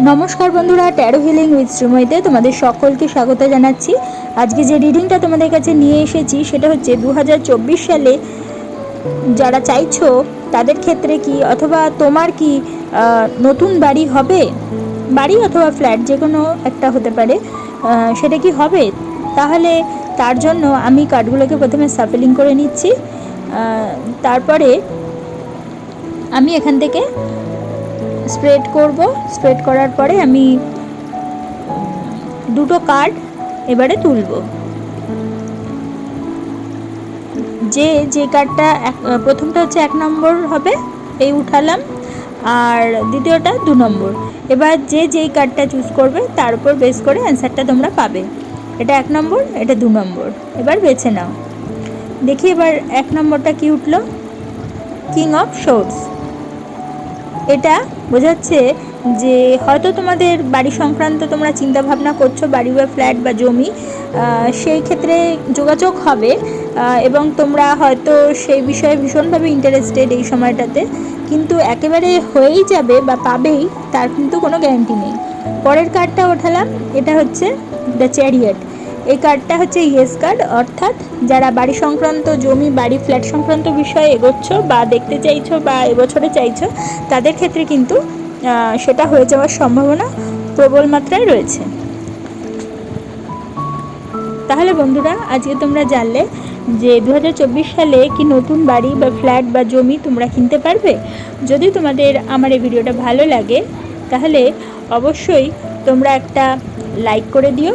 নমস্কার বন্ধুরা taro healing with শ্রীময়তে তোমাদের সকলকে স্বাগত জানাচ্ছি। আজকে যে রিডিংটা তোমাদের কাছে নিয়ে এসেছি, সেটা হচ্ছে দু হাজার চব্বিশ সালে যারা চাইছো, তাদের ক্ষেত্রে কি অথবা তোমার কি নতুন বাড়ি হবে? বাড়ি অথবা ফ্ল্যাট যে কোনো একটা হতে পারে সেটা কি হবে? তাহলে তার জন্য আমি কার্ডগুলোকে প্রথমে সাফেলিং করে নিচ্ছি। তারপরে আমি এখান থেকে স্প্রেড করব। স্প্রেড করার পরে আমি দুটো কার্ড এবারে তুলব। যে যে কার্ডটা প্রথমটা হচ্ছে এক নম্বর হবে, এই উঠালাম। আর দ্বিতীয়টা দু নম্বর। এবার যে যেই কার্ডটা চুজ করবে, তার উপর বেস করে অ্যান্সারটা তোমরা পাবে। এটা এক নম্বর, এটা দু নম্বর। এবার বেছে নাও। দেখি এবার এক নম্বরটা কি উঠল? কিং অফ শোর্স এটা বোঝাচ্ছে যে হয়তো তোমাদের বাড়ি সংক্রান্ত তোমরা চিন্তা ভাবনা করছ, বাড়ি বা ফ্ল্যাট বা জমি সেই ক্ষেত্রে যোগাযোগ হবে এবং তোমরা হয়তো সেই বিষয়ে ভীষণভাবে ইন্টারেস্টেড এই সময়টাতে। কিন্তু একেবারে হয়েই যাবে বা পাবেই, তার কিন্তু কোনো গ্যারান্টি নেই। পরের কার্ডটা ওঠালাম, এটা হচ্ছে দ্য চ্যারিয়েট এই কার্ডটা হচ্ছে ইয়েস কার্ড অর্থাৎ যারা বাড়ি সংক্রান্ত জমি, বাড়ি ফ্ল্যাট সংক্রান্ত বিষয়ে এগোচ্ছ বা দেখতে চাইছো বা এবছরে চাইছো, তাদের ক্ষেত্রে কিন্তু সেটা হয়ে যাওয়ার সম্ভাবনা প্রবল মাত্রায় রয়েছে। তাহলে বন্ধুরা, আজকে তোমরা জানলে যে দু হাজার চব্বিশ সালে কি নতুন বাড়ি বা ফ্ল্যাট বা জমি তোমরা কিনতে পারবে? যদি তোমাদের আমার এই ভিডিওটা ভালো লাগে, তাহলে অবশ্যই তোমরা একটা লাইক করে দিও।